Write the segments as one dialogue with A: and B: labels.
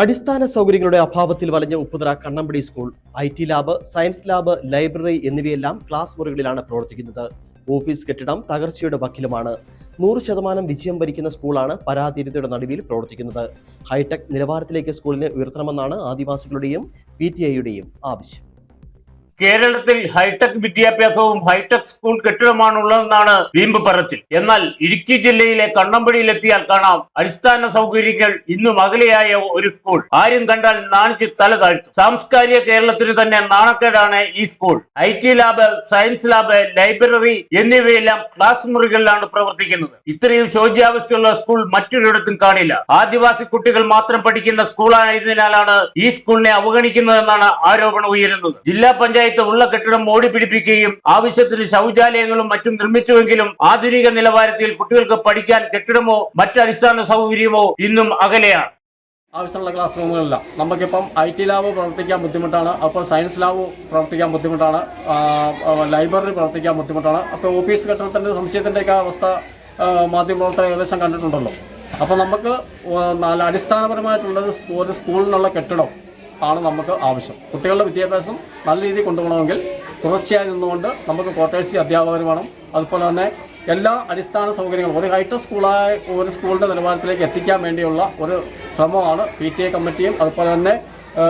A: അടിസ്ഥാന സൗകര്യങ്ങളുടെ അഭാവത്തിൽ വലഞ്ഞ Upputhara Kannampady school I T lab science lab library എന്നിവയെല്ലാം ക്ലാസ് മുറികളിലാണ് പ്രവർത്തിക്കുന്നത്. ഓഫീസ് കെട്ടിടം തകർച്ചയുടെ വക്കിലുമാണ്. നൂറ് ശതമാനം വിജയം ഭരിക്കുന്ന സ്കൂളാണ് പരാധീനതയുടെ നടുവിൽ പ്രവർത്തിക്കുന്നത്. ഹൈടെക് നിലവാരത്തിലേക്ക് സ്കൂളിനെ ഉയർത്തണമെന്നാണ് ആദിവാസികളുടെയും പി ടി ഐയുടെയും ആവശ്യം.
B: കേരളത്തിൽ ഹൈടെക് വിദ്യാഭ്യാസവും ഹൈടെക് സ്കൂൾ കെട്ടിടമാണുള്ളതെന്നാണ് വീമ്പ് പറച്ചിൽ. എന്നാൽ ഇടുക്കി ജില്ലയിലെ കണ്ണമ്പടിയിലെത്തിയാൽ കാണാം അടിസ്ഥാന സൗകര്യങ്ങൾ ഇന്നും അകലെയായ ഒരു സ്കൂൾ. ആരും കണ്ടാൽ നാണിച്ച് തല താഴ്ത്തും. സാംസ്കാരിക കേരളത്തിന് തന്നെ നാണക്കേടാണ് ഈ school. I T lab science lab library എന്നിവയെല്ലാം ക്ലാസ് മുറികളിലാണ് പ്രവർത്തിക്കുന്നത്. ഇത്രയും ശോച്യാവസ്ഥയുള്ള സ്കൂൾ മറ്റൊരിടത്തും കാണില്ല. ആദിവാസി കുട്ടികൾ മാത്രം പഠിക്കുന്ന സ്കൂളായതിനാലാണ് ഈ സ്കൂളിനെ അവഗണിക്കുന്നതെന്നാണ് ആരോപണം ഉയരുന്നത്. ജില്ലാ പഞ്ചായത്ത് ഉള്ള കെട്ടിടം ഓടി പിടിപ്പിക്കുകയും ആവശ്യത്തിന് ശൗചാലയങ്ങളും മറ്റും നിർമ്മിച്ചുവെങ്കിലും ആധുനിക നിലവാരത്തിൽ കുട്ടികൾക്ക് പഠിക്കാൻ കെട്ടിടമോ മറ്റടിസ്ഥാന സൗകര്യമോ ഇന്നും അകലെയാണ്.
C: ആവശ്യമുള്ള ക്ലാസ് റൂമുകളില്ല നമുക്കിപ്പം ഐ ടി ലാബ് പ്രവർത്തിക്കാൻ ബുദ്ധിമുട്ടാണ്. അപ്പോൾ സയൻസ് ലാബ് പ്രവർത്തിക്കാൻ ബുദ്ധിമുട്ടാണ്. ലൈബ്രറി പ്രവർത്തിക്കാൻ ബുദ്ധിമുട്ടാണ്. അപ്പോൾ ഓഫീസ് കെട്ടിടത്തിന്റെ സംശയത്തിന്റെയൊക്കെ അവസ്ഥ മാധ്യമപ്രവർത്തകർ ഏകദേശം കണ്ടിട്ടുണ്ടല്ലോ. അപ്പോൾ നമുക്ക് അടിസ്ഥാനപരമായിട്ടുള്ളത് ഒരു സ്കൂളിനുള്ള കെട്ടിടം. ആണ് നമുക്ക് ആവശ്യം. കുട്ടികളുടെ വിദ്യാഭ്യാസം നല്ല രീതിയിൽ കൊണ്ടുപോകണമെങ്കിൽ തുടർച്ചയായി നിന്നുകൊണ്ട് നമുക്ക് ക്വാർട്ടേഴ്സ് അധ്യാപകർ വേണം. അതുപോലെ തന്നെ എല്ലാ അടിസ്ഥാന സൗകര്യങ്ങളും ഒരു ഹൈടെക് സ്കൂളായ ഒരു സ്കൂളിന്റെ നിലവാരത്തിലേക്ക് എത്തിക്കാൻ വേണ്ടിയുള്ള ഒരു ശ്രമമാണ് പി ടി എ കമ്മിറ്റിയും അതുപോലെ തന്നെ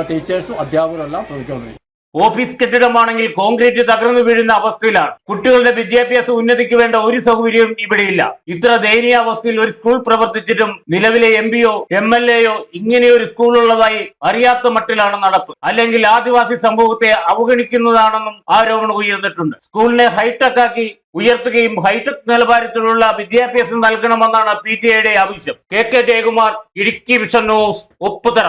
C: ടീച്ചേഴ്സും അധ്യാപകരും എല്ലാം ശ്രമിച്ചുകൊണ്ടിരിക്കുന്നത്.
B: ഓഫീസ് കെട്ടിടമാണെങ്കിൽ കോൺക്രീറ്റ് തകർന്നു വീഴുന്ന അവസ്ഥയിലാണ്. കുട്ടികളുടെ വിദ്യാഭ്യാസ ഉന്നതിക്ക് വേണ്ട ഒരു സൗകര്യവും ഇവിടെയില്ല. ഇത്ര ദയനീയ അവസ്ഥയിൽ ഒരു സ്കൂൾ പ്രവർത്തിച്ചിട്ടും നിലവിലെ എം പിയോ എം എൽ എയോ ഇങ്ങനെയൊരു സ്കൂൾ ഉള്ളതായി അറിയാത്ത മട്ടിലാണ് നടപ്പ്. അല്ലെങ്കിൽ ആദിവാസി സമൂഹത്തെ അവഗണിക്കുന്നതാണെന്നും ആരോപണം ഉയർന്നിട്ടുണ്ട്. സ്കൂളിനെ ഹൈടെക് ആക്കി ഉയർത്തുകയും ഹൈടെക് നിലവാരത്തിലുള്ള വിദ്യാഭ്യാസം നൽകണമെന്നാണ് പി ടി ഐയുടെ ആവശ്യം. K K Jayakumar Idukki vision news Upputhara